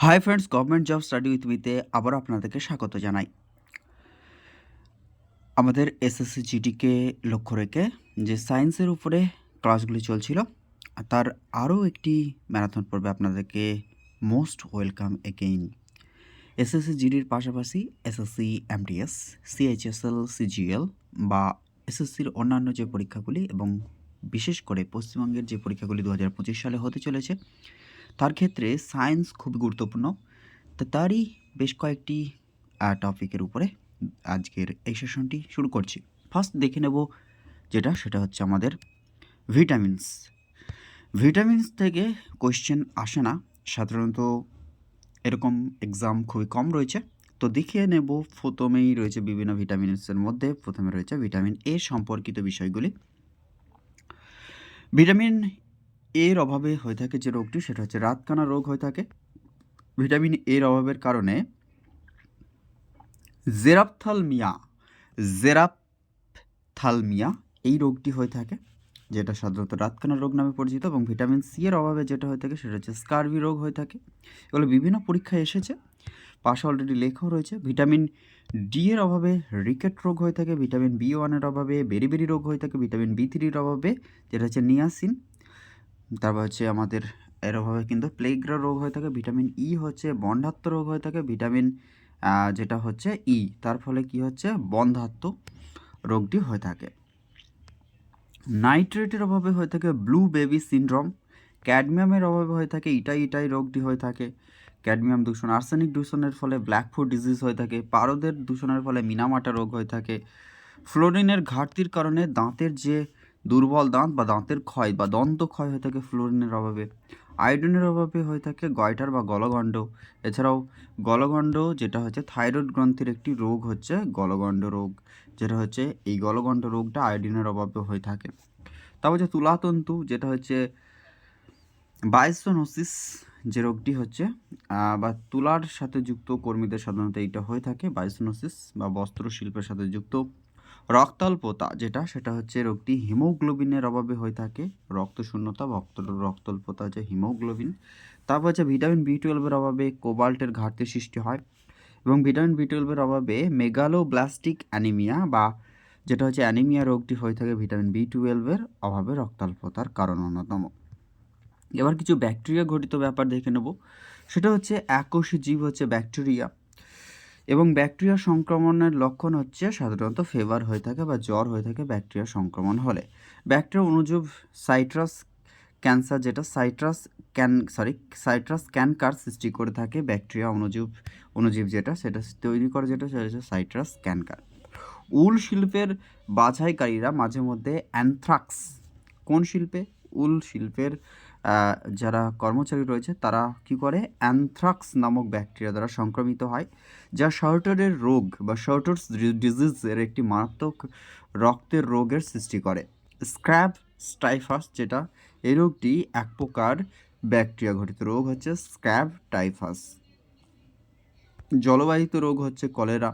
Hi friends government job study with মিতে আবারও আপনাদেরকে স্বাগত জানাই। আমাদের এসএসসি জিডিকে লক্ষ্য রেখে যে সায়েন্সের উপরে ক্লাসগুলি চলছিল তার আরও একটি ম্যারাথন পর্বে আপনাদেরকে মোস্ট ওয়েলকাম এগেইন। এসএসসি জিডির পাশাপাশি এসএসসি এমডিএস সিএইচএসএল সিজিএল বা এসএসসির অন্যান্য যে পরীক্ষাগুলি এবং বিশেষ করে পশ্চিমবঙ্গের যে পরীক্ষাগুলি দু হাজার পঁচিশ সালে হতে চলেছে তার ক্ষেত্রে সায়েন্স খুবই গুরুত্বপূর্ণ। তো তারই বেশ কয়েকটি টপিকের উপরে আজকের এই সেশনটি শুরু করছি। ফার্স্ট দেখে নেব যেটা, সেটা হচ্ছে আমাদের ভিটামিনস ভিটামিনস থেকে কোয়েশ্চেন আসে না। সাধারণত এরকম এক্সাম খুবই কম রয়েছে। তো দেখিয়ে নেব, প্রথমেই রয়েছে বিভিন্ন ভিটামিনসের মধ্যে। প্রথমে রয়েছে ভিটামিন এ সম্পর্কিত বিষয়গুলি। ভিটামিন এর অভাবে হয়ে থাকে যে রোগটি, সেটা হচ্ছে রাতকানা রোগ হয়ে থাকে। ভিটামিন এর অভাবের কারণে জেরাপথালমিয়া জেরাপথালমিয়া এই রোগটি হয়ে থাকে, যেটা সাধারণত রাতকানা রোগ নামে পরিচিত এবং ভিটামিন সি এর অভাবে যেটা হয়ে থাকে, সেটা হচ্ছে স্কারভি রোগ হয়ে থাকে। এগুলো বিভিন্ন পরীক্ষায় এসেছে, পাশে অলরেডি লেখাও রয়েছে। ভিটামিন ডি এর অভাবে রিকেট রোগ হয়ে থাকে, ভিটামিন বি ওয়ানের অভাবে, বেরিবেরি রোগ হয়ে থাকে, ভিটামিন বি থ্রির অভাবে, যেটা হচ্ছে নিয়াসিন। তারপর হচ্ছে আমাদের এর অভাবে কিন্তু প্লেগ্রা রোগ হয়ে থাকে ভিটামিন ই হচ্ছে, বন্ধাত্ম রোগ হয়ে থাকে ভিটামিন যেটা হচ্ছে ই তার ফলে কি হচ্ছে? বন্ধাত্ম রোগটি হয়ে থাকে। নাইট্রেটের অভাবে হয়ে থাকে ব্লু বেবি সিনড্রোম ক্যাডমিয়ামের অভাবে হয়ে থাকে ইটাই ইটাই রোগটি হয়ে থাকে ক্যাডমিয়াম দূষণ আর্সেনিক দূষণের ফলে ব্ল্যাক ফুড ডিজিজ হয়ে থাকে, পারদের দূষণের ফলে মিনামাটা রোগ হয়ে থাকে ফ্লোরিনের ঘাটতির কারণে দাঁতের যে দুর্বল দাঁত বা দাঁতের ক্ষয় বা দন্ত ক্ষয় হয়ে থাকে ফ্লোরিনের অভাবে। আয়োডিনের অভাবে হয়ে থাকে গয়টার বা গলগণ্ড। এছাড়াও গলগণ্ড, যেটা হচ্ছে থাইরয়েড গ্রন্থির একটি রোগ হচ্ছে গলগণ্ড রোগ, যেটা হচ্ছে এই গলগণ্ড রোগটা আয়োডিনের অভাবে হয়ে থাকে। তারপর হচ্ছে তুলাতন্তু, যেটা হচ্ছে বায়োসোনোসিস যে রোগটি হচ্ছে বা তুলার সাথে যুক্ত কর্মীদের সাধারণত এইটা হয়ে থাকে। বায়োসোনোসিস বা বস্ত্র শিল্পের সাথে যুক্ত। রক্তাল্পতা, যেটা, সেটা হচ্ছে রোগটি হিমোগ্লোবিনের অভাবে হয়ে থাকে। রক্ত শূন্যতা রক্ত, রক্তাল্পতা হচ্ছে হিমোগ্লোবিন তারপর হচ্ছে ভিটামিন বি টুয়েলভের অভাবে কোবাল্টের ঘাটতি সৃষ্টি হয় এবং ভিটামিন বি টুয়েলভের অভাবে মেগালোব্লাস্টিক অ্যানিমিয়া বা যেটা হচ্ছে অ্যানিমিয়া রোগটি হয়ে থাকে ভিটামিন বি টুয়েলভের অভাবে রক্তাল্পতার কারণ অন্যতম। এবার কিছু ব্যাকটেরিয়া ঘটিত ব্যাপার দেখে নেব। সেটা হচ্ছে একোষী জীব হচ্ছে ব্যাকটেরিয়া। এবং ব্যাকটেরিয়া সংক্রমণের লক্ষণ হচ্ছে সাধারণত ফেভার হয়ে থাকে বা জ্বর হয়ে থাকে ব্যাকটেরিয়া সংক্রমণ হলে। ব্যাকটেরিয়া অনুজীব সাইট্রাস ক্যান্সার যেটা citrus can sorry citrus canker সৃষ্টি করে থাকে ব্যাকটেরিয়া অনুজীব অনুজীব যেটা সেটা তৈরি করে যেটা, সেটা হচ্ছে সাইট্রাস ক্যানকার উল শিল্পের বাছাইকারীরা মাঝে মধ্যে অ্যানথ্রাক্স কোন শিল্পে? উল শিল্পের যারা কর্মচারী রয়েছে, তারা কি করে? অ্যানথ্রাক্স নামক ব্যাকটেরিয়া দ্বারা সংক্রমিত হয়, যা শার্টারের রোগ বা শার্টার্স ডিজিজের একটি মারাত্মক রক্তের রোগের সৃষ্টি করে। স্ক্র্যাব স্টাইফাস যেটা এই রোগটি এক প্রকার ব্যাকটেরিয়া ঘটিত রোগ হচ্ছে স্ক্র্যাব টাইফাস জলবাহিত রোগ হচ্ছে কলেরা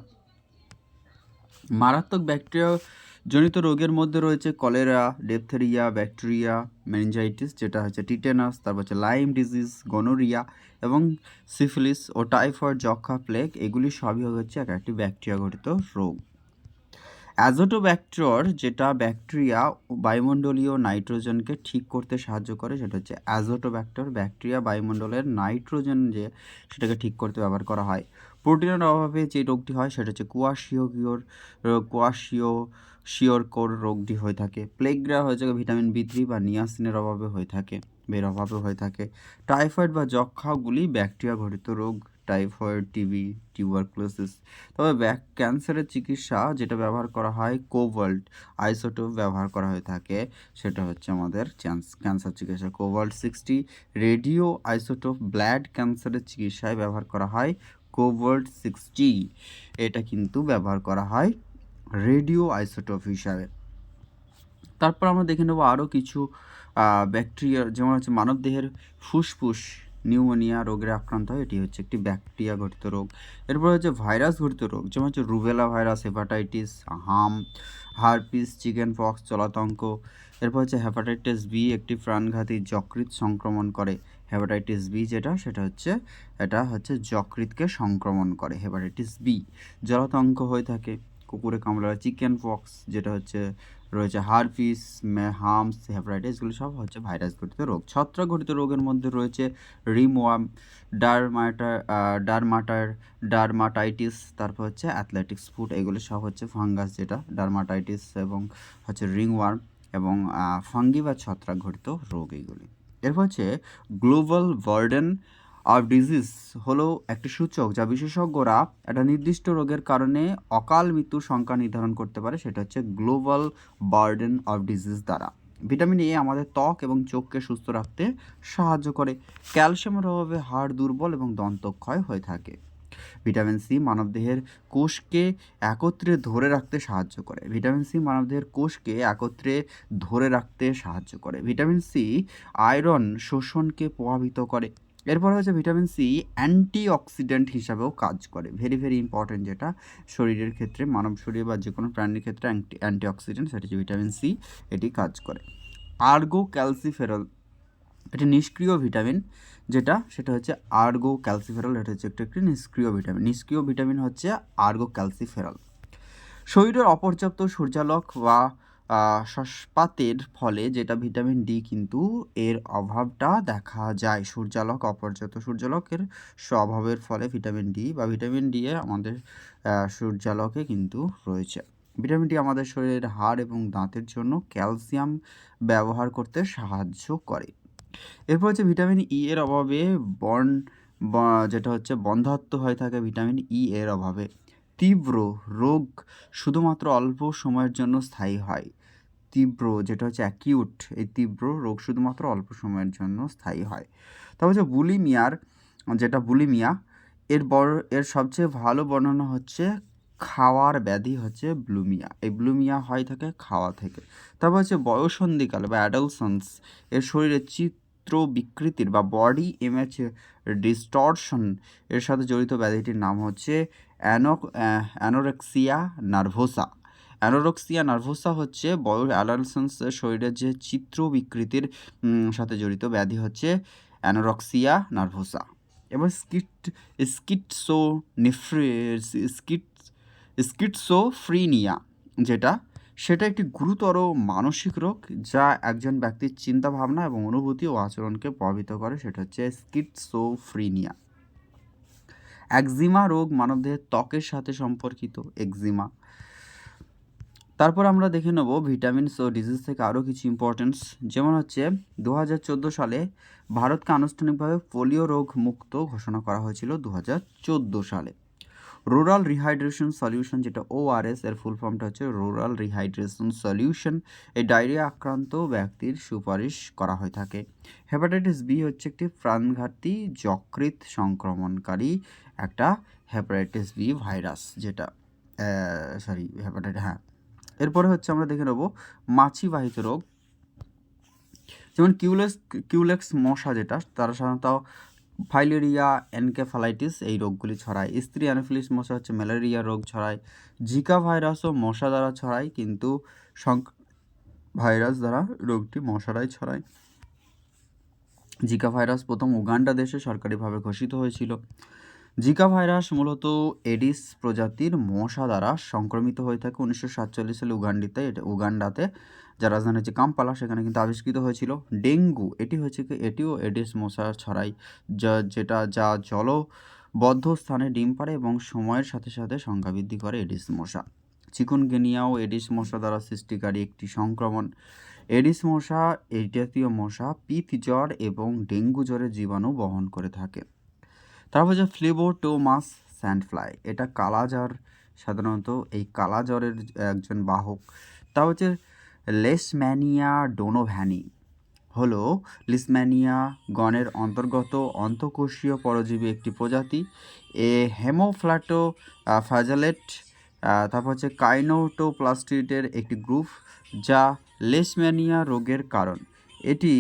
মারাত্মক ব্যাকটেরিয়া জনিত রোগের মধ্যে রয়েছে কলেরা, ডেপথেরিয়া, ব্যাকটেরিয়া মেনিনজাইটিস যেটা হচ্ছে টিটেনাস, তারপর হচ্ছে লাইম ডিজিজ গনোরিয়া এবং সিফিলিস ও টাইফয়েড যক্ষা প্লেগ এগুলি সবই হচ্ছে এক একটি ব্যাকটেরিয়া ঘটিত রোগ। অ্যাজোটোব্যাক্টর যেটা ব্যাকটেরিয়া বায়ুমণ্ডলীয় নাইট্রোজেনকে ঠিক করতে সাহায্য করে, সেটা হচ্ছে অ্যাজোটোব্যাক্টর ব্যাকটেরিয়া বায়ুমণ্ডলের নাইট্রোজেন যে, সেটাকে ঠিক করতে ব্যবহার করা হয়। প্রোটিনের অভাবে যে রোগটি হয় সেটা হচ্ছে kwashiorkor kwashiorkor রোগটি হয়ে থাকে। প্লেগ্রা হয়ে থাকে ভিটামিন বি থ্রি বা নিয়াসিনের অভাবে হয়ে থাকে বের অভাবে হয়ে থাকে। টাইফয়েড বা যক্ষাগুলি ব্যাকটেরিয়া ঘটিত রোগ, টাইফয়েড, টিবি, টিউবারক্লোসিস। তবে ব্যাক ক্যান্সারের চিকিৎসা যেটা ব্যবহার করা হয়, কোভাল্ট আইসোটোপ ব্যবহার করা হয়ে থাকে, সেটা হচ্ছে আমাদের চ্যান্স, ক্যান্সার চিকিৎসা। Cobalt sixty radio isotope blood ক্যান্সারের চিকিৎসায় ব্যবহার করা হয় কোভাল্ট সিক্সটি এটা কিন্তু ব্যবহার করা হয় রেডিও আইসোটোপ হিসাবে। তারপর আমরা দেখে নেব আরও কিছু ব্যাকটেরিয়া যেমন হচ্ছে মানবদেহের ফুসফুস নিউমোনিয়া রোগের আক্রান্ত হয়, এটি হচ্ছে একটি ব্যাকটেরিয়া ঘটিত রোগ। এরপর হচ্ছে ভাইরাস ঘটিত রোগ, যেমন হচ্ছে রুবেলা ভাইরাস হেপাটাইটিস হাম হারপিস চিকেন পক্স চলাতঙ্ক। এরপর হচ্ছে হেপাটাইটিস বি একটি প্রাণঘাতী যকৃত সংক্রমণ করে। হেপাটাইটিস বি যেটা, সেটা হচ্ছে, এটা হচ্ছে যকৃতকে সংক্রমণ করে হেপাটাইটিস বি জলাতঙ্ক হয়ে থাকে, কুকুরে কামড়ালে চিকেন পক্স যেটা হচ্ছে, রয়েছে হারপিস হামস হেপাটাইটিস এগুলো সব হচ্ছে ভাইরাস ঘটিত রোগ। ছত্রাক ঘটিত রোগের মধ্যে রয়েছে রিমওয়াম ডারমাটার ডারমাটার, ডারমাটাইটিস, তারপর হচ্ছে অ্যাথলেটিক্স ফুড এগুলো সব হচ্ছে ফাঙ্গাস যেটা, ডারমাটাইটিস এবং হচ্ছে রিংওয়ার্ম এবং ফাঙ্গি বা ছত্রাক ঘটিত রোগ এইগুলি এরপর হচ্ছে গ্লোবাল বার্ডেন অফ ডিজিজ হলো একটি সূচক যা বিশেষজ্ঞরা একটা নির্দিষ্ট রোগের কারণে অকাল মৃত্যুর সংখ্যা নির্ধারণ করতে পারে, সেটা হচ্ছে গ্লোবাল বার্ডেন অফ ডিজিজ দ্বারা। ভিটামিন এ আমাদের ত্বক এবং চোখকে সুস্থ রাখতে সাহায্য করে। ক্যালসিয়ামের অভাবে হাড় দুর্বল এবং দন্তক্ষয় হয়ে থাকে। ভিটামিন সি মানবদেহের কোষকে একত্রে ধরে রাখতে সাহায্য করে। ভিটামিন সি মানবদেহের কোষকে একত্রে ধরে রাখতে সাহায্য করে। ভিটামিন সি আয়রন শোষণকে প্রভাবিত করে। এরপর হচ্ছে ভিটামিন সি অ্যান্টিঅক্সিডেন্ট হিসাবেও কাজ করে। ভেরি ভেরি ইম্পর্টেন্ট যেটা শরীরের ক্ষেত্রে, মানব শরীর বা যে কোনো প্রাণীর ক্ষেত্রে অ্যান্টি, অ্যান্টিঅক্সিডেন্ট, সেটা হচ্ছে ভিটামিন সি, এটি কাজ করে। আর্গো ক্যালসিফেরল এটি নিষ্ক্রিয় ভিটামিন, যেটা, সেটা হচ্ছে আর্গো ক্যালসিফেরল, এটা হচ্ছে একটি একটি নিষ্ক্রিয় ভিটামিন। নিষ্ক্রিয় ভিটামিন হচ্ছে আর্গো ক্যালসিফেরল। শরীরের অপর্যাপ্ত সূর্যালোক বা শ্বাসপাতের ফলে যেটা ভিটামিন ডি কিন্তু এর অভাবটা দেখা যায়। সূর্যালোক, অপর্যাপ্ত সূর্যালোকের অভাবের ফলে ভিটামিন ডি বা ভিটামিন ডি এ আমাদের সূর্যালোকে কিন্তু রয়েছে। ভিটামিন ডি আমাদের শরীরের হাড় এবং দাঁতের জন্য ক্যালসিয়াম ব্যবহার করতে সাহায্য করে। এরপর হচ্ছে ভিটামিন ই এর অভাবে বর্ণ যেটা হচ্ছে বন্ধাত্ম হয়ে থাকে ভিটামিন ই এর অভাবে। তীব্র রোগ শুধুমাত্র অল্প সময়ের জন্য স্থায়ী হয়। তীব্র যেটা হচ্ছে অ্যাকিউট এই তীব্র রোগ শুধুমাত্র অল্প সময়ের জন্য স্থায়ী হয়। তারপর হচ্ছে বুলিমিয়ার যেটা বুলিমিয়া এর বড়, এর সবচেয়ে ভালো বর্ণনা হচ্ছে খাওয়ার ব্যাধি হচ্ছে ব্লুমিয়া এই ব্লুমিয়া হয় থাকে খাওয়া থেকে। তারপর হচ্ছে বয়সন্ধিকাল বা অ্যাডালসন্স এর শরীরের চিত্র বিকৃতির বা বডি ইমেজ ডিস্টর্শন এর সাথে জড়িত ব্যাধিটির নাম হচ্ছে ano anorexia nervosa anorexia nervosa হচ্ছে বয়স অ্যাডালসেন্স শরীরের যে চিত্র বিকৃতির সাথে জড়িত ব্যাধি হচ্ছে অ্যানোরক্সিয়া নার্ভোসা এবার স্কিট স্কিটসো নিফ্রি স্কিট স্কিটসোফ্রিনিয়া যেটা সেটা একটি গুরুতর মানসিক রোগ যা একজন ব্যক্তির চিন্তা ভাবনা এবং অনুভূতি ও আচরণকে প্রভাবিত করে, সেটা হচ্ছে স্কিটসোফ্রিনিয়া একজিমা রোগ মানবদেহের ত্বকের সাথে সম্পর্কিত একজিমা তারপর আমরা দেখে নেব ভিটামিনস ও ডিজিজ থেকে আরও কিছু ইম্পর্টেন্স যেমন হচ্ছে দু হাজার চোদ্দ সালে ভারতকে আনুষ্ঠানিকভাবে পোলিও রোগ মুক্ত ঘোষণা করা হয়েছিল দু হাজার চোদ্দ সালে। রুরাল রিহাইড্রেশন সলিউশন যেটা ওআরএস এর ফুল ফর্মটা হচ্ছে রুরাল রিহাইড্রেশন সলিউশন এই ডায়রিয়া আক্রান্ত ব্যক্তির সুপারিশ করা হয়ে থাকে। হেপাটাইটিস বি হচ্ছে একটি প্রাণঘাতী যকৃত সংক্রমণকারী একটা হেপাটাইটিস বি ভাইরাস যেটা সরি হেপাটাইটিস হ্যাঁ। এরপরে হচ্ছে আমরা দেখে নেব মাছিবাহিত রোগ। যেমন কিউলেক্স কিউলেক্স মশা যেটা, তারা সাধারণত ফাইলেরিয়া, এনকেফালাইটিস এই রোগগুলি ছড়ায়। স্ত্রী অ্যানোফিলিস মশা হচ্ছে ম্যালেরিয়া রোগ ছড়ায়। জিকা ভাইরাসও মশা দ্বারা ছড়ায়, কিন্তু ভাইরাস দ্বারা রোগটি মশারাই ছড়ায়। জিকা ভাইরাস প্রথম উগান্ডা দেশে সরকারিভাবে ঘোষিত হয়েছিল। জিকা ভাইরাস মূলত এডিস প্রজাতির মশা দ্বারা সংক্রমিত হয়ে থাকে উনিশশো সাতচল্লিশ সালে উগান্ডিতে। এটা উগান্ডাতে যার রাজধানী হচ্ছে কাম্পালা, সেখানে কিন্তু আবিষ্কৃত হয়েছিল ডেঙ্গু। এটি হচ্ছে কি? এটিও এডিস মশা ছড়াই, যা, যেটা, যা জলবদ্ধ স্থানে ডিম পারে এবং সময়ের সাথে সাথে সংখ্যা বৃদ্ধি করে এডিস মশা। চিকুনগেনিয়াও এডিস মশা দ্বারা সৃষ্টিকারী একটি সংক্রমণ। এডিস মশা এই জাতীয় মশা পিত জ্বর এবং ডেঙ্গু জ্বরের জীবাণু বহন করে থাকে। তারপর হচ্ছে ফ্লেবোটোমাস স্যান্ডফ্লাই এটা কালাজ্বর সাধারণত, এই কালাজ্বরের একজন বাহক। তা হচ্ছে লেসম্যানিয়া ডোনোভ্যানি হলো, লিসম্যানিয়া গণের অন্তর্গত অন্তঃকোষীয় পরজীবী একটি প্রজাতি। এ হেমোফ্ল্যাটো ফ্যাজালেট তারপর হচ্ছে কাইনোটোপ্লাস্টিডের একটি গ্রুপ যা লেসম্যানিয়া রোগের কারণ। এটি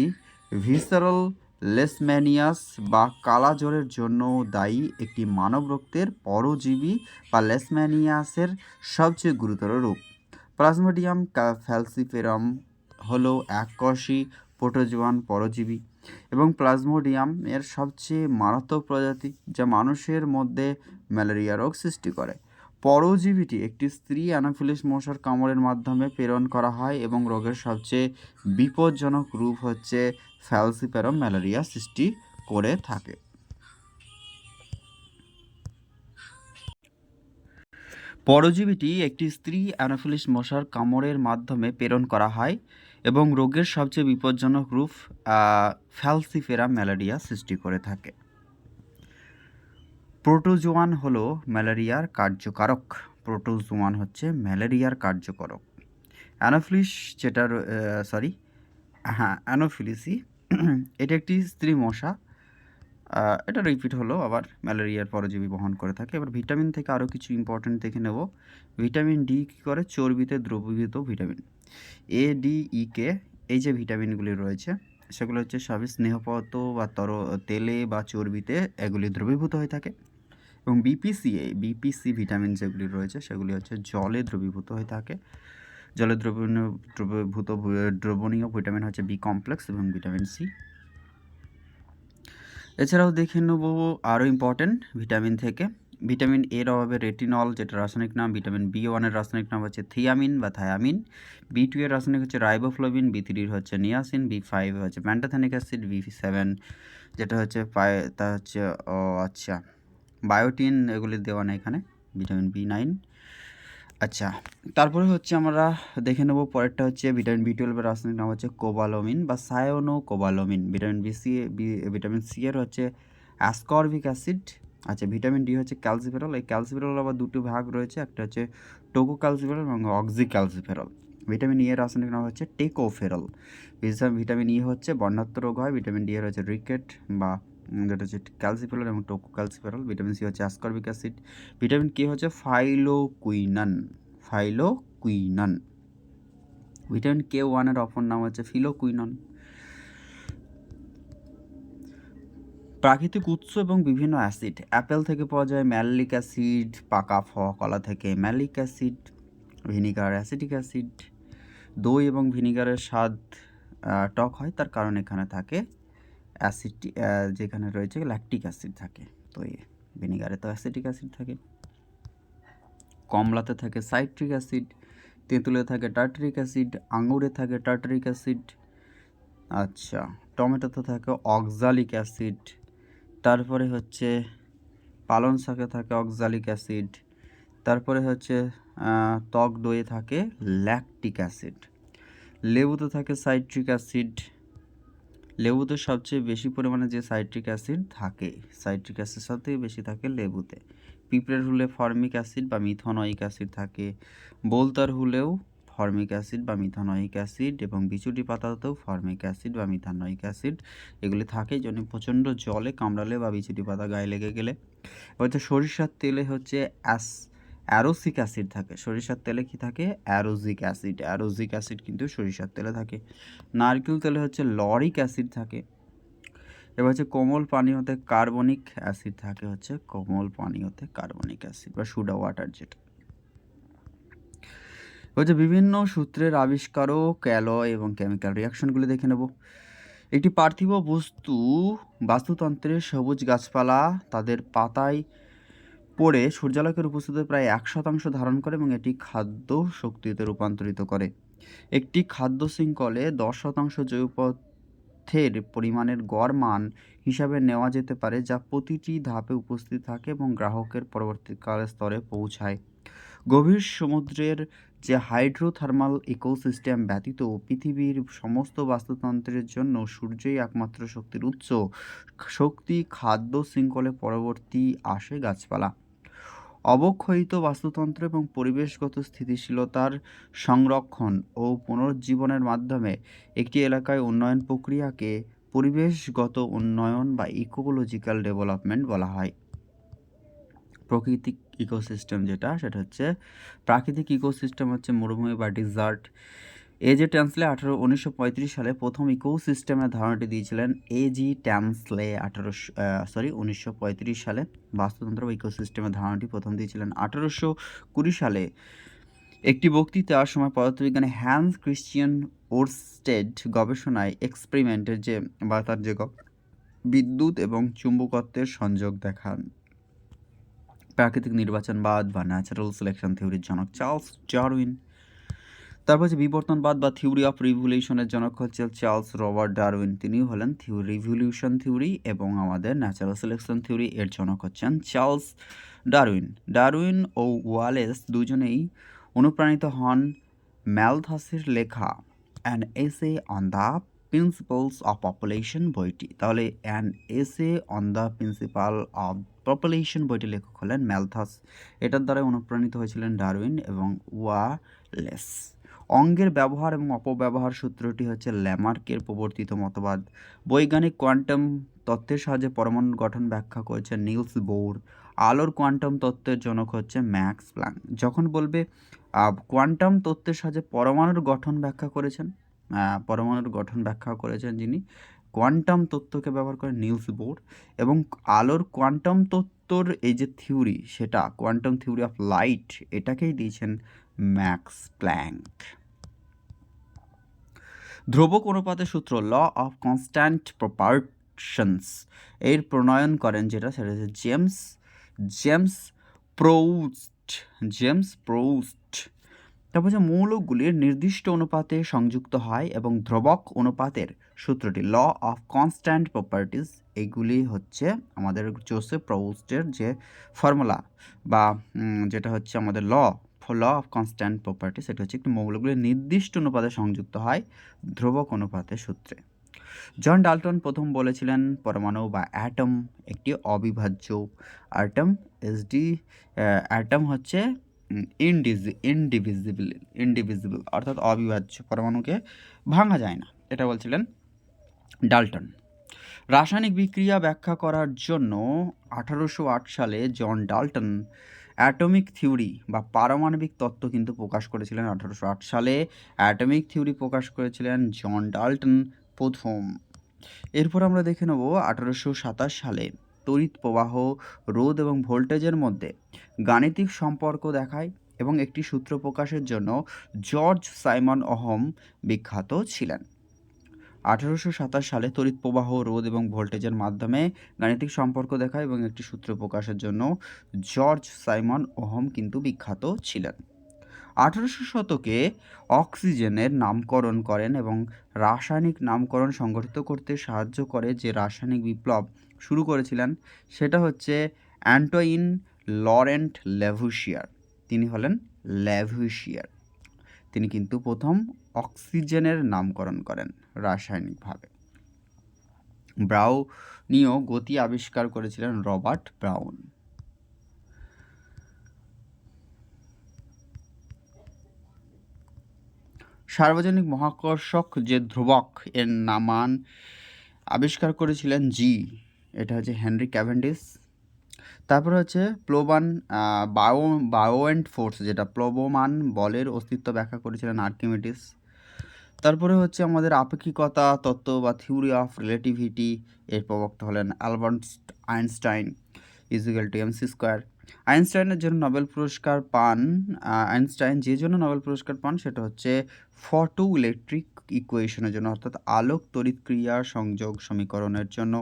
ভিসারাল লেসম্যানিয়াস বা কালা জ্বরের জন্য দায়ী একটি মানব রক্তের পরজীবী বা লেসম্যানিয়াসের সবচেয়ে গুরুতর রূপ প্লাজমোডিয়াম ফ্যালসিফেরাম হলো এককোষী প্রোটোজোয়ান পরজীবী এবং প্লাজমোডিয়াম এর সবচেয়ে মারাত্মক প্রজাতি যা মানুষের মধ্যে ম্যালেরিয়া রোগ সৃষ্টি করে। পরজীবীটি একটি স্ত্রী অ্যানাফিলিস মশার কামড়ের মাধ্যমে প্রেরণ করা হয় এবং রোগের সবচেয়ে বিপজ্জনক রূপ হচ্ছে ফ্যালসিপ্যারম ম্যালেরিয়া সৃষ্টি করে থাকে। পরজীবীটি একটি স্ত্রী অ্যানাফিলিস মশার কামড়ের মাধ্যমে প্রেরণ করা হয় এবং রোগের সবচেয়ে বিপজ্জনক রূপ ফ্যালসিফেরা ম্যালেরিয়া সৃষ্টি করে থাকে। প্রোটোজোয়ান হলো ম্যালেরিয়ার কার্যকারক। প্রোটোজোয়ান হচ্ছে ম্যালেরিয়ার কার্যকারক। অ্যানোফিলিস যেটা সরি হ্যাঁ অ্যানোফিলিসি। এটা একটি স্ত্রী মশা। এটা রিপিট হলো, আবার ম্যালেরিয়ার পরজীবী বহন করে থাকে। এবার ভিটামিন থেকে আরও কিছু ইম্পর্টেন্ট দেখে নেব। ভিটামিন ডি কী করে? চর্বিতে দ্রবীভূত ভিটামিন। এ ডি ই কে এই যে ভিটামিনগুলি রয়েছে, সেগুলো হচ্ছে সবই স্নেহপদার্থ বা তর, তেলে বা চর্বিতে এগুলি দ্রবীভূত হয়ে থাকে। এবং বিপিসিএ বিপিসি ভিটামিন যেগুলি রয়েছে, সেগুলি হচ্ছে জলে দ্রবীভূত হয়ে থাকে। জলে দ্রবণীয় দ্রবীভূত দ্রবণীয় ভিটামিন হচ্ছে বি কমপ্লেক্স এবং ভিটামিন সি এছাড়াও দেখে নেব আরও ইম্পর্টেন্ট ভিটামিন থেকে। ভিটামিন এর অভাবে রেটিনল যেটা রাসায়নিক নাম ভিটামিন বি ওয়ানের রাসায়নিক নাম হচ্ছে থিয়ামিন বা থায়ামিন বি টু এর রাসায়নিক হচ্ছে রাইবোফ্লোবিন বি থ্রির হচ্ছে নিয়াসিন বি ফাইভ হচ্ছে প্যান্টাথানিক অ্যাসিড বি সেভেন যেটা হচ্ছে পায়, তা হচ্ছে, ও আচ্ছা। বায়োটিন এগুলি দেওয়া নেই এখানে, ভিটামিন বি নাইন। আচ্ছা তারপরে হচ্ছে আমরা দেখে নেব পরেরটা হচ্ছে ভিটামিন বি টুয়েলভের রাসায়নিক নাম হচ্ছে কোবালোমিন বা cyano cobalamin vitamin B C vitamin C এর হচ্ছে অ্যাসকর্বিক অ্যাসিড। আচ্ছা ভিটামিন ডি হচ্ছে ক্যালসিফেরল। এই ক্যালসিফেরল আবার দুটো ভাগ রয়েছে, একটা হচ্ছে টোকো ক্যালসিফেরল এবং অক্সি ক্যালসিফেরল ভিটামিন ই এর রাসায়নিক নাম হচ্ছে টেকোফেরল। ভিটামিন ই হচ্ছে বর্ণাত্ম রোগ হয়, ভিটামিন ডি এর হচ্ছে রিকেট বা যেটা হচ্ছে ক্যালসিফেরল এবং টোকো ক্যালসিফেরল ভিটামিন সি হচ্ছে অ্যাসকর্বিক অ্যাসিড ভিটামিন কে হচ্ছে ফাইলোকুইনান ফাইলোকুইনান ভিটামিন কে ওয়ানের অপর নাম হচ্ছে ফিলোকুইনন প্রাকৃতিক উৎস এবং বিভিন্ন অ্যাসিড অ্যাপেল থেকে পাওয়া যায় ম্যালিক অ্যাসিড পাকা ফল, কলা থেকে malic acid vinegar acidic acid দই এবং ভিনিগারের স্বাদ টক হয়, তার কারণ এখানে থাকে অ্যাসিড যেখানে রয়েছে ল্যাকটিক অ্যাসিড থাকে। তো এই ভিনিগারে তো অ্যাসিটিক অ্যাসিড থাকে। কমলাতে থাকে সাইট্রিক অ্যাসিড তেঁতুলে থাকে টার্টারিক অ্যাসিড আঙুরে থাকে টার্টারিক অ্যাসিড আচ্ছা টমেটোতে থাকে অক্সালিক অ্যাসিড তারপরে হচ্ছে পালং শাকে থাকে অক্সালিক অ্যাসিড তারপরে হচ্ছে টক দইয়ে থাকে ল্যাকটিক অ্যাসিড লেবুতে থাকে সাইট্রিক অ্যাসিড লেবুতে সবচেয়ে বেশি পরিমাণে যে সাইট্রিক অ্যাসিড থাকে, সাইট্রিক অ্যাসিড সবথেকে বেশি থাকে লেবুতে। পিঁপড়ের হুলে ফর্মিক অ্যাসিড বা মিথনয়িক অ্যাসিড থাকে, বোলতার হুলেও ফর্মিক অ্যাসিড বা মিথানয়িক অ্যাসিড এবং বিচুটি পাতাতেও ফর্মিক অ্যাসিড বা মিথানয়িক অ্যাসিড এগুলি থাকে জন্য প্রচণ্ড জলে কামড়ালে বা বিচুটি পাতা গায়ে লেগে গেলে। হচ্ছে সরিষার তেলে হচ্ছে অ্যাস অ্যারোসিক অ্যাসিড থাকে। সরিষার তেলে কি থাকে? অ্যারোজিক অ্যাসিড। অ্যারোজিক অ্যাসিড কিন্তু সরিষার তেলে থাকে। নারকেল তেলে হচ্ছে লরিক অ্যাসিড থাকে। এবার হচ্ছে কোমল পানীয়তে কার্বনিক অ্যাসিড থাকে হচ্ছে কোমল পানীয়তে কার্বনিক অ্যাসিড বা সুডা ওয়াটার যেটা। হচ্ছে বিভিন্ন সূত্রের আবিষ্কারক, অ্যালয় এবং কেমিক্যাল রিয়াকশনগুলি দেখে নেব। একটি পার্থিব বস্তু বাস্তুতন্ত্রের সবুজ গাছপালা, তাদের পাতায় পড়ে সূর্যালোকের উপস্থিতিতে প্রায় এক শতাংশ ধারণ করে এবং এটি খাদ্য শক্তিতে রূপান্তরিত করে। একটি খাদ্য শৃঙ্খলে দশ শতাংশ জৈব পরিমাণের গড় মান হিসাবে নেওয়া যেতে পারে, যা প্রতিটি ধাপে উপস্থিত থাকে এবং গ্রাহকের পরবর্তীকালে স্তরে পৌঁছায়। গভীর সমুদ্রের যে হাইড্রোথার্মাল ইকোসিস্টেম ব্যতীত পৃথিবীর সমস্ত বাস্তুতন্ত্রের জন্য সূর্যই একমাত্র শক্তির উৎস, শক্তি খাদ্য শৃঙ্খলে পরবর্তী আসে গাছপালা। অবক্ষয়িত বাস্তুতন্ত্র এবং পরিবেশগত স্থিতিশীলতার সংরক্ষণ ও পুনরুজ্জীবনের মাধ্যমে একটি এলাকায় উন্নয়ন প্রক্রিয়াকে পরিবেশগত উন্নয়ন বা ইকোলজিক্যাল ডেভেলপমেন্ট বলা হয়। প্রাকৃতিক ইকোসিস্টেম যেটা, সেটা হচ্ছে প্রাকৃতিক ইকোসিস্টেম হচ্ছে মরুভূমি বা ডিজার্ট এ যে ট্যান্সলে আঠারো, উনিশশো সালে প্রথম ইকো ইকোসিস্টেমের ধারণাটি দিয়েছিলেন এ জি ট্যান্সলে আঠারোশো সরি উনিশশো পঁয়ত্রিশ সালে। বাস্তুতন্ত্র বা ইকো ইকোসিস্টেমের ধারণাটি প্রথম দিয়েছিলেন আঠারোশো কুড়ি সালে। একটি বক্তৃতার সময় পদার্থবিজ্ঞানী হ্যান্স ক্রিশ্চিয়ান ওরস্টেড গবেষণায় এক্সপেরিমেন্টের যে, বা তার যে বিদ্যুৎ এবং চুম্বকত্বের সংযোগ দেখান। প্রাকৃতিক নির্বাচনবাদ বা ন্যাচারাল সিলেকশন থিওরির জনক চার্লস ডারউইন তারপর হচ্ছে বিবর্তনবাদ বা থিওরি অফ রিভলিউশনের জনক হচ্ছে চার্লস রবার্ট ডারউইন। তিনিও হলেন রিভলিউশন থিওরি এবং আমাদের ন্যাচারাল সিলেকশন থিওরি এর জনক হচ্ছেন চার্লস ডারউইন। ডারউইন ও ওয়ালেস দুজনেই অনুপ্রাণিত হন ম্যালথাসের লেখা an essay on the principles of population বইটি। তাহলে an essay on the principle of population বইটি লেখক হলেন ম্যালথাস। এটার দ্বারা অনুপ্রাণিত হয়েছিলেন ডারউইন এবং ওয়ালেস। অঙ্গের ব্যবহার এবং অপব্যবহার সূত্রটি হচ্ছে ল্যামার্কের প্রবর্তিত মতবাদ। বৈজ্ঞানিক কোয়ান্টাম তত্ত্বের সাহায্যে পরমাণুর গঠন ব্যাখ্যা করেছেন নিলস বোর। আলোর কোয়ান্টাম তত্ত্বের জনক হচ্ছে ম্যাক্স প্ল্যাং যখন বলবে কোয়ান্টাম তত্ত্বের সাহায্যে পরমাণুর গঠন ব্যাখ্যা করেছেন পরমাণুর গঠন ব্যাখ্যা করেছেন যিনি, কোয়ান্টাম তত্ত্বকে ব্যবহার করে নিউজ বোর্ড এবং আলোর কোয়ান্টাম তত্ত্বর এই যে থিওরি, সেটা, কোয়ান্টাম থিওরি অফ লাইট, এটাকেই দিয়েছেন ম্যাক্স প্ল্যাঙ্ক ধ্রুবক অনুপাতের সূত্র ল অফ কনস্ট্যান্ট প্রপারশনস এর প্রণয়ন করেন যেটা সেটা হচ্ছে James James Proust James Proust তারপর হচ্ছে মৌলগুলির নির্দিষ্ট অনুপাতে সংযুক্ত হয় এবং ধ্রুবক অনুপাতের সূত্রটি ল অফ কনস্ট্যান্ট প্রপার্টিজ এগুলি হচ্ছে আমাদের জোসেফ প্রৌস্টের যে ফর্মুলা বা যেটা হচ্ছে আমাদের law law of constant property সেটা হচ্ছে একটি মৌলগুলি নির্দিষ্ট অনুপাতে সংযুক্ত হয় ধ্রুবক অনুপাতের সূত্রে। জন ডাল্টন প্রথম বলেছিলেন, পরমাণু বা অ্যাটম একটি অবিভাজ্য অ্যাটম এস ডি অ্যাটম হচ্ছে ইনডিজি ইনডিভিজিবল ইনডিভিজিবল অর্থাৎ অবিভাজ্য, পরমাণুকে ভাঙা যায় না, এটা বলছিলেন ডাল্টন। রাসায়নিক বিক্রিয়া ব্যাখ্যা করার জন্য আঠারোশো আট সালে জন ডাল্টন অ্যাটমিক থিওরি বা পারমাণবিক তত্ত্ব কিন্তু প্রকাশ করেছিলেন আঠারোশো আট সালে। অ্যাটমিক থিওরি প্রকাশ করেছিলেন জন ডাল্টন প্রথম। এরপর আমরা দেখে নেব আঠারোশো সাতাশ সালে তড়িৎ প্রবাহ, রোধ এবং ভোল্টেজের মধ্যে গাণিতিক সম্পর্ক দেখায় এবং একটি সূত্র প্রকাশের জন্য জর্জ সাইমন অহম বিখ্যাত ছিলেন। আঠারোশো সাতাশ সালে তড়িৎ প্রবাহ, রোধ এবং ভোল্টেজের মাধ্যমে গাণিতিক সম্পর্ক দেখায় এবং একটি সূত্র প্রকাশের জন্য জর্জ সাইমন ওহম কিন্তু বিখ্যাত ছিলেন। আঠারোশো শতকে অক্সিজেনের নামকরণ করেন এবং রাসায়নিক নামকরণ সংগঠিত করতে সাহায্য করে যে রাসায়নিক বিপ্লব শুরু করেছিলেন, সেটা হচ্ছে অ্যান্টোইন লরেন্ট ল্যাভুশিয়ার। তিনি হলেন ল্যাভুশিয়ার। তিনি কিন্তু প্রথম অক্সিজেনের নামকরণ করেন রাসায়নিকভাবে। ব্রাউনীয় গতি আবিষ্কার করেছিলেন রবার্ট ব্রাউন। সার্বজনীন মহাকর্ষক যে ধ্রুবক, এর নামান আবিষ্কার করেছিলেন জি। এটা হচ্ছে হেনরি ক্যাভেন্ডিস। তারপর হচ্ছে প্লোবান বায়ো বায়োয়েন্ট ফোর্স যেটা প্লোবমান বলের অস্তিত্ব ব্যাখ্যা করেছিলেন আর্কিমিডিস। তারপরে হচ্ছে আমাদের আপেক্ষিকতা, তত্ত্ব বা থিওরি অফ রিলেটিভিটি এর প্রবক্তা হলেন Albert Einstein E equal to MC square. আইনস্টাইনের জন্য নোবেল পুরস্কার পান আইনস্টাইন যে জন্য নোবেল পুরস্কার পান সেটা হচ্ছে ফটো ইলেকট্রিক ইকুয়েশনের জন্য, অর্থাৎ আলোক তড়িৎ ক্রিয়া সংযোগ সমীকরণের জন্য।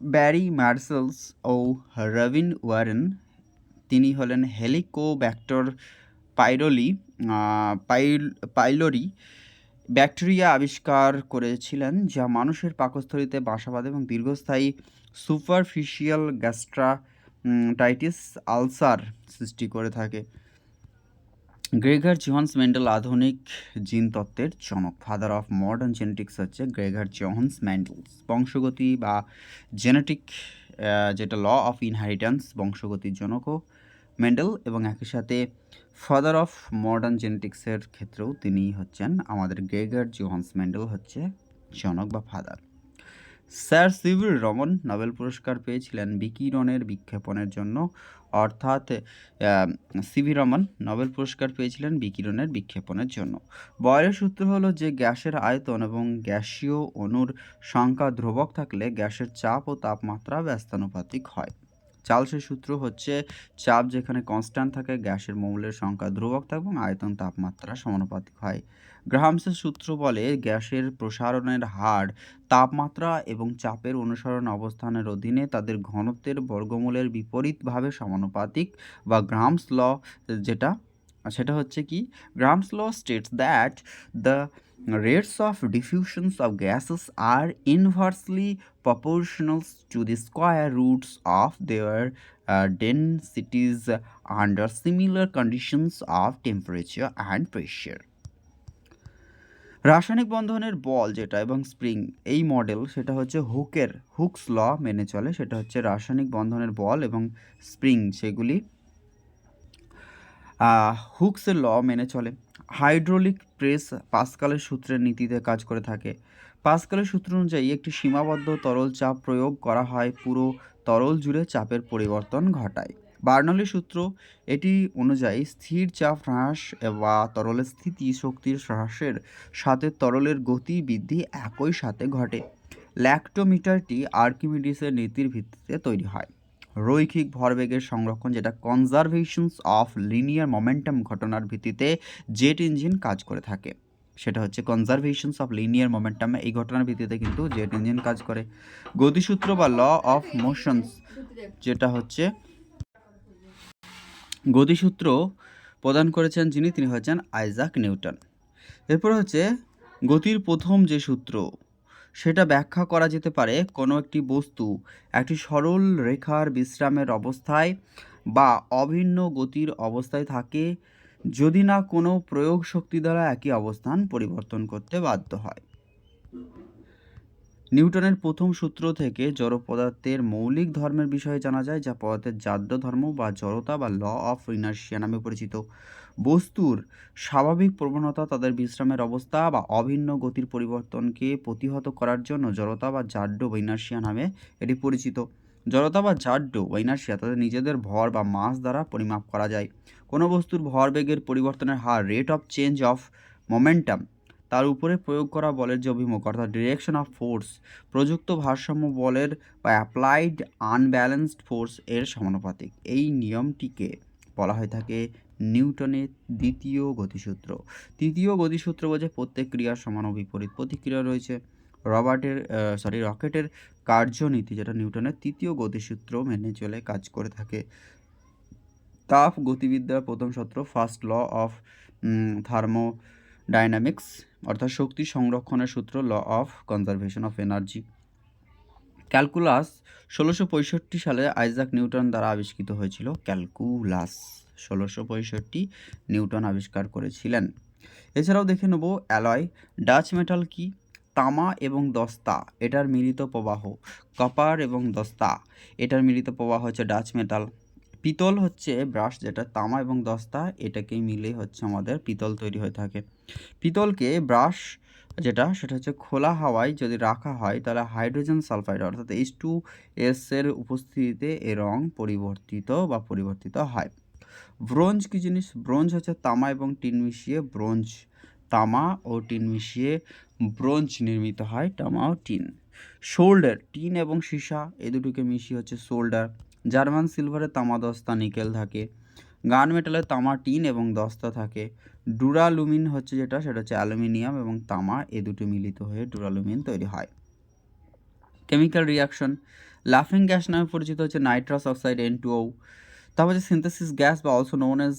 ব্যারি মার্সেলস ও রবিন ওয়ারেন তিনি হলেন helicobacter pylori pyl, pylori bacteria আবিষ্কার করেছিলেন, যা মানুষের পাকস্থলীতে বাসা বাঁধে এবং দীর্ঘস্থায়ী সুপারফিশিয়াল গ্যাস্ট্রা টাইটিস আলসার সৃষ্টি করে থাকে। গ্রেগার জোহান্স মেন্ডেল আধুনিক জিন তত্ত্বের জনক ফাদার অফ মডার্ন জেনেটিক্স হচ্ছে গ্রেগার জোহান্স মেন্ডেল বংশগতি বা জেনেটিক যেটা ল অফ ইনহারিটেন্স বংশগতির জনকও মেন্ডেল এবং একই সাথে ফাদার অফ মডার্ন জেনেটিক্সের ক্ষেত্রেও তিনি হচ্ছেন আমাদের গ্রেগার জোহান্স মেন্ডেল হচ্ছে জনক বা father sir C V Raman Nobel পুরস্কার পেয়েছিলেন বিকিরণের বিক্ষেপণের জন্য। অর্থাৎ সিভি রমন নোবেল পুরস্কার পেয়েছিলেন বিকিরণের বিক্ষেপণের জন্য। বয়েলের সূত্র হলো যে গ্যাসের আয়তন এবং গ্যাসীয় অণুর সংখ্যা ধ্রুবক থাকলে গ্যাসের চাপ ও তাপমাত্রা ব্যস্তানুপাতিক হয়। চার্লসের সূত্র হচ্ছে, চাপ যেখানে কনস্ট্যান্ট থাকে, গ্যাসের মৌলের সংখ্যা ধ্রুবক থাকে এবং আয়তন তাপমাত্রা সমানুপাতিক হয়। গ্রাহামসের সূত্র বলে গ্যাসের প্রসারণের হার, তাপমাত্রা এবং চাপের অনুসরণ অবস্থানের অধীনে তাদের ঘনত্বের বর্গমূলের বিপরীতভাবে সমানুপাতিক বা গ্রামস ল যেটা, সেটা হচ্ছে কি? Graham's law states that the rates of diffusions of gases are inversely proportionals to the square roots of their densities under similar conditions of temperature and pressure রাসায়নিক বন্ধনের বল যেটা এবং স্প্রিং, এই মডেল সেটা হচ্ছে হুকের, হুকস ল মেনে চলে, সেটা হচ্ছে রাসায়নিক বন্ধনের বল এবং স্প্রিং সেগুলি হুকসের ল মেনে চলে। হাইড্রোলিক প্রেস পাসকালের সূত্রের নীতিতে কাজ করে থাকে। পাসকালের সূত্র অনুযায়ী একটি সীমাবদ্ধ তরল চাপ প্রয়োগ করা হয়, পুরো তরল জুড়ে চাপের পরিবর্তন ঘটায়। বার্নলির সূত্র এটি অনুযায়ী স্থির চাপ হ্রাস বা তরলের স্থিতি শক্তির হ্রাসের সাথে তরলের গতি বৃদ্ধি একই সাথে ঘটে। ল্যাক্টোমিটারটি আর্কিমিডিসের নীতির ভিত্তিতে তৈরি হয়। রৈখিক ভরবেগের সংরক্ষণ, যেটা কনজারভেশনস অফ লিনিয়ার মোমেন্টাম ঘটনার ভিত্তিতে জেট ইঞ্জিন কাজ করে থাকে। সেটা হচ্ছে কনজারভেশনস অফ লিনিয়ার মোমেন্টাম এই ঘটনার ভিত্তিতে কিন্তু জেট ইঞ্জিন কাজ করে। গতিসূত্র বা ল অফ মোশনস যেটা হচ্ছে গতিসূত্র প্রদান করেছেন যিনি, তিনি হচ্ছেন আইজাক নিউটন। এরপর হচ্ছে গতির প্রথম যে সূত্র, সেটা ব্যাখ্যা করা যেতে পারে কোনো একটি বস্তু একটি সরল রেখার বিশ্রামের অবস্থায় বা অভিন্ন গতির অবস্থায় থাকে যদি না কোনো প্রয়োগ শক্তি দ্বারা একই অবস্থান পরিবর্তন করতে বাধ্য হয়। নিউটনের প্রথম সূত্র থেকে জড় পদার্থের মৌলিক ধর্মের বিষয়ে জানা যায়, যা পদার্থের জাদ্য ধর্ম বা জড়তা বা ল অফ ইনার্শিয়া নামে পরিচিত। বস্তুর স্বাভাবিক প্রবণতা, তাদের বিশ্রামের অবস্থা বা অভিন্ন গতির পরিবর্তনকে প্রতিহত করার জন্য জড়তা বা জাড্য বা ইনার্শিয়া নামে এটি পরিচিত। জড়তা বা জাড্য বা ইনার্শিয়া তাদের নিজেদের ভর বা মাস দ্বারা পরিমাপ করা যায়। কোনো বস্তুর ভরবেগের পরিবর্তনের হার rate of change of momentum তার উপরে প্রয়োগ করা বলের যে অভিমুখ, অর্থাৎ ডিরেকশন অফ ফোর্স প্রযুক্ত ভারসাম্য বলের বা অ্যাপ্লাইড আনব্যালেন্সড ফোর্স এর সমানুপাতিক। এই নিয়মটিকে বলা হয়ে থাকে নিউটনের দ্বিতীয় গতিসূত্র। তৃতীয় গতিসূত্র বলছে প্রত্যেক ক্রিয়ার সমান ও বিপরীত প্রতিক্রিয়া রয়েছে। রবার্টের সরি রকেটের কার্যনীতি যেটা নিউটনের তৃতীয় গতিসূত্র মেনে চলে কাজ করে থাকে। তাপ গতিবিদ্যার প্রথম সূত্র first law of thermodynamics অর্থাৎ শক্তি সংরক্ষণের সূত্র law of conservation of energy. Calculus ষোলোশো পঁয়ষট্টি সালে আইজাক নিউটন দ্বারা আবিষ্কৃত হয়েছিল। ক্যালকুলাস ষোলোশো পঁয়ষট্টি নিউটন আবিষ্কার করেছিলেন। এছাড়াও দেখে নেব অ্যালয়, ডাচ মেটাল কি? তামা এবং দস্তা, এটার মিলিত প্রবাহ। কপার এবং দস্তা, এটার মিলিত প্রবাহ হচ্ছে ডাচ মেটাল। পিতল হচ্ছে ব্রাশ যেটা তামা এবং দস্তা এটাকে মিলে হচ্ছে আমাদের পিতল তৈরি হয়ে থাকে। পিতলকে ব্রাশ যেটা, সেটা হচ্ছে খোলা হাওয়ায় যদি রাখা হয়, তাহলে হাইড্রোজেন সালফাইড অর্থাৎ এইচ টু এস এর উপস্থিতিতে এর রং পরিবর্তিত বা পরিবর্তিত হয়। ব্রোঞ্জ কী জিনিস? ব্রোঞ্জ হচ্ছে তামা এবং টিন মিশিয়ে ব্রোঞ্জ, তামা ও টিন মিশিয়ে ব্রোঞ্জ নির্মিত হয় তামা ও টিন। শোল্ডার, টিন এবং সীসা এই দুটোকে মিশিয়ে হচ্ছে শোল্ডার। জার্মান সিলভারে তামা দস্তা নিকেল থাকে। গান মেটালে তামা, টিন এবং দস্তা থাকে। ডুরালুমিন হচ্ছে যেটা, সেটা হচ্ছে অ্যালুমিনিয়াম এবং তামা, এ দুটো মিলিত হয়ে ডুরালুমিন তৈরি হয়। কেমিক্যাল রিয়াকশন লাফিং গ্যাস নামে পরিচিত হচ্ছে nitrous oxide N two O তারপর হচ্ছে সিনথেসিস গ্যাস বা also known as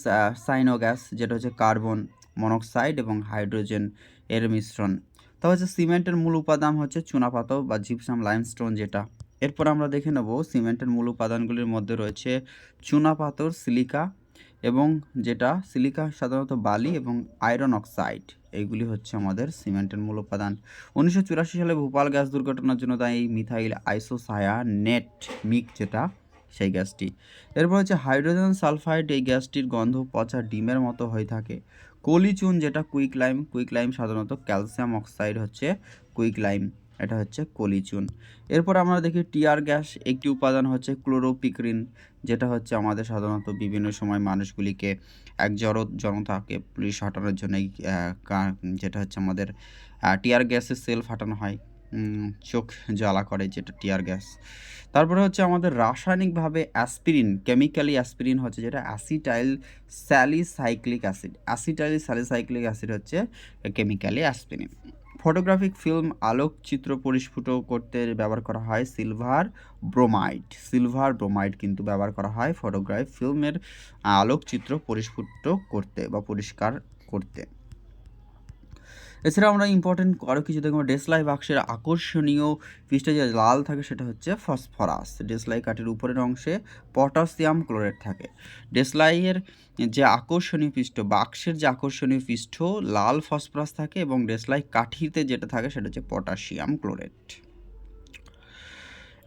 cyano gas যেটা হচ্ছে কার্বন মনোক্সাইড এবং হাইড্রোজেন এর মিশ্রণ। তারপর হচ্ছে সিমেন্টের মূল উপাদান হচ্ছে চুনাপাতর বা জিপসাম লাইমস্টোন যেটা। এরপর আমরা দেখে নেব সিমেন্টের মূল উপাদানগুলির মধ্যে রয়েছে চুনাপাথর সিলিকা এবং যেটা সিলিকা সাধারণত বালি এবং আয়রন অক্সাইড। এইগুলি হচ্ছে আমাদের সিমেন্টের মূল উপাদান। উনিশশো চুরাশি সালে ভোপাল গ্যাস দুর্ঘটনার জন্য তাই এই মিথাইল আইসোসায়া নেট, মিক যেটা, সেই গ্যাসটি। এরপর হচ্ছে হাইড্রোজেন সালফাইড, এই গ্যাসটির গন্ধ পচা ডিমের মতো হয়ে থাকে। কলিচুন যেটা কুইক লাইম কুইক লাইম সাধারণত ক্যালসিয়াম অক্সাইড হচ্ছে কুইক লাইম। এটা হচ্ছে কলিচুন। এরপর আমরা দেখি টিয়ার গ্যাস, একটি উপাদান হচ্ছে ক্লোরোপিক্রিন যেটা হচ্ছে আমাদের সাধারণত বিভিন্ন সময় মানুষগুলিকে এক জড় জনতাকে পুলিশ হটানোর জন্য যেটা হচ্ছে আমাদের টিয়ার গ্যাসের সেল ফাটানো হয় চোখ জ্বালা করে যেটা টিয়ার গ্যাস। তারপরে হচ্ছে আমাদের রাসায়নিকভাবে অ্যাসপিরিন, কেমিক্যালি অ্যাসপিরিন হচ্ছে যেটা acetyl salicylic acid. Acetyl salicylic acid হচ্ছে কেমিক্যালি অ্যাসপিরিন। ফটোগ্রাফিক ফিল্ম আলোকচিত্র পরিস্ফুট করতে ব্যবহার করা হয় সিলভার ব্রোমাইড। সিলভার ব্রোমাইড কিন্তু ব্যবহার করা হয় ফটোগ্রাফি ফিল্মের আলোকচিত্র পরিস্ফুট করতে বা পরিষ্কার করতে। এছাড়া আমরা ইম্পর্টেন্ট আরও কিছু দেখব ডেসলাই বাক্সের আকর্ষণীয় পৃষ্ঠে যে লাল থাকে সেটা হচ্ছে ফসফরাস ডেসলাই কাঠের উপরের অংশে পটাশিয়াম ক্লোরেট থাকে। ডেসলাইয়ের যে আকর্ষণীয় পৃষ্ঠ, বাক্সের যে আকর্ষণীয় পৃষ্ঠ, লাল ফসফরাস থাকে এবং ডেসলাই কাঠিতে যেটা থাকে সেটা হচ্ছে potassium chloride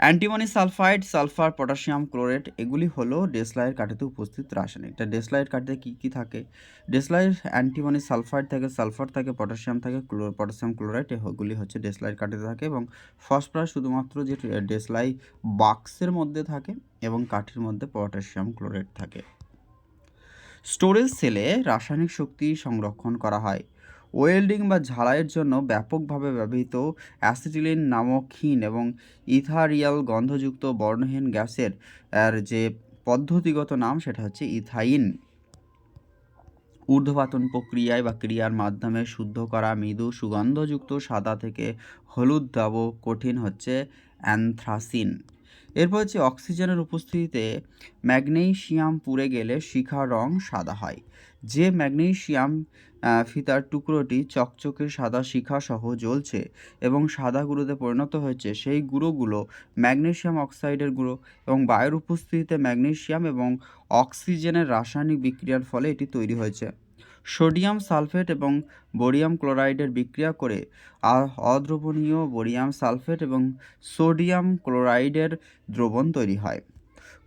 antimony sulphide, sulphur, potassium, chlorate, এগুলি হলো ডেসলাইয়ের কাঠিতে উপস্থিত রাসায়নিক। তা ডেসলাইয়ের কাঠিতে কী কী থাকে? ডেসলাইয়ের অ্যান্টিমনি সালফাইড থাকে, সালফার থাকে, পটাশিয়াম থাকে, ক্লোর, পটাশিয়াম, ক্লোরাইড, এগুলি হচ্ছে ডেসলাইয়ের কাঠিতে থাকে এবং ফসফরাস শুধুমাত্র যে ডেসলাই বাক্সের মধ্যে থাকে এবং কাঠির মধ্যে পটাশিয়াম ক্লোরাইড থাকে। স্টোরেজ সেলে রাসায়নিক শক্তি সংরক্ষণ করা হয়। ওয়েল্ডিং বা ঝালাইয়ের জন্য ব্যাপকভাবে ব্যবহৃত অ্যাসিটিলিন নামক ক্ষীণ এবং ইথারিয়াল গন্ধযুক্ত বর্ণহীন গ্যাসের যে পদ্ধতিগত নাম সেটা হচ্ছে ইথাইন। ঊর্ধ্বপাতন প্রক্রিয়ায় বা ক্রিয়ার মাধ্যমে শুদ্ধ করা মৃদু সুগন্ধযুক্ত সাদা থেকে হলুদ দাব কঠিন হচ্ছে অ্যানথ্রাসিন। এরপর হচ্ছে অক্সিজেনের উপস্থিতিতে ম্যাগনেসিয়াম পুড়ে গেলে শিখার রং সাদা হয়। যে ম্যাগনেসিয়াম ফিতার টুকরোটি চকচকে সাদা শিখা সহ জ্বলছে এবং সাদা গুঁড়োতে পরিণত হয়েছে, সেই গুঁড়োগুলো ম্যাগনেসিয়াম অক্সাইডের গুঁড়ো এবং বায়ুর উপস্থিতিতে ম্যাগনেসিয়াম এবং অক্সিজেনের রাসায়নিক বিক্রিয়ার ফলে এটি তৈরি হয়েছে। সোডিয়াম সালফেট এবং বোরিয়াম ক্লোরাইডের বিক্রিয়া করে অদ্রবণীয় বোরিয়াম সালফেট এবং সোডিয়াম ক্লোরাইডের দ্রবণ তৈরি হয়।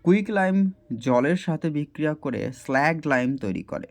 কুইক লাইম জলের সাথে বিক্রিয়া করে স্ল্যাগ লাইম তৈরি করে।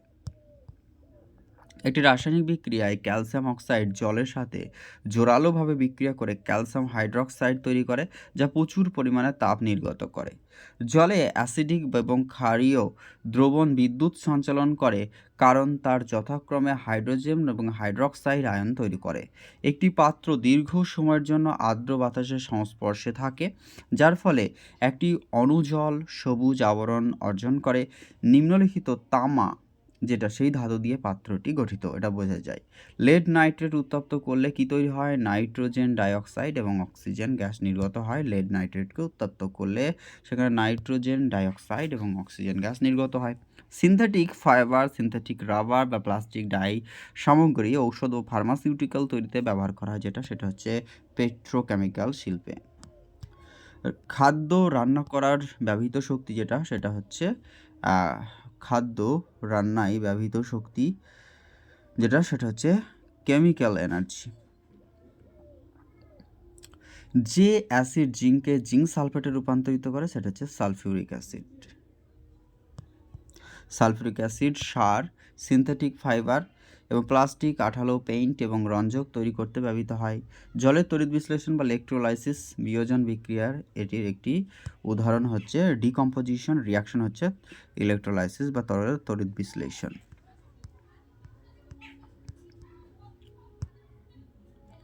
একটি রাসায়নিক বিক্রিয়ায় ক্যালসিয়াম অক্সাইড জলের সাথে জোরালোভাবে বিক্রিয়া করে ক্যালসিয়াম হাইড্রক্সাইড তৈরি করে, যা প্রচুর পরিমাণে তাপ নির্গত করে। জলে অ্যাসিডিক এবং ক্ষারীয় দ্রবণ বিদ্যুৎ সঞ্চালন করে, কারণ তার যথাক্রমে হাইড্রোজেন এবং হাইড্রক্সাইড আয়ন তৈরি করে। একটি পাত্র দীর্ঘ সময়ের জন্য আর্দ্র বাতাসের সংস্পর্শে থাকে, যার ফলে একটি অনুজল সবুজ আবরণ অর্জন করে। নিম্নলিখিত তামা যেটা সেই ধাতু দিয়ে পাত্রটি গঠিত, এটা বোঝা যায়। লেড নাইট্রেট উত্তপ্ত করলে কী তৈরি হয়? নাইট্রোজেন ডাইঅক্সাইড এবং অক্সিজেন গ্যাস নির্গত হয়। লেড নাইট্রেটকে উত্তপ্ত করলে সেখানে নাইট্রোজেন ডাইঅক্সাইড এবং অক্সিজেন গ্যাস নির্গত হয়। সিনথেটিক ফাইবার সিনথেটিক রাবার বা প্লাস্টিক ডাই সামগ্রী, ঔষধ ও ফার্মাসিউটিক্যাল তৈরিতে ব্যবহার করা হয়, যেটা সেটা হচ্ছে পেট্রোকেমিক্যাল শিল্পে। খাদ্য রান্না করার ব্যবহৃত শক্তি যেটা, সেটা হচ্ছে খাদ্য রান্নায় ব্যবহৃত শক্তি যেটা, সেটা হচ্ছে কেমিক্যাল এনার্জি যে অ্যাসিড জিঙ্ককে জিঙ্ক সালফেটে রূপান্তরিত করে, সেটা হচ্ছে সালফিউরিক অ্যাসিড সালফিউরিক অ্যাসিড সার সিনথেটিক ফাইবার এবং প্লাস্টিক, আঠালো, পেইন্ট এবং রঞ্জক তৈরি করতে ব্যবহৃত হয়। জলের তড়িৎ বিশ্লেষণ বা ইলেকট্রোলাইসিস বিয়োজন বিক্রিয়ার এটির একটি উদাহরণ হচ্ছে ডিকম্পোজিশন রিয়াকশন হচ্ছে ইলেকট্রোলাইসিস বা তরলের তড়িৎ বিশ্লেষণ।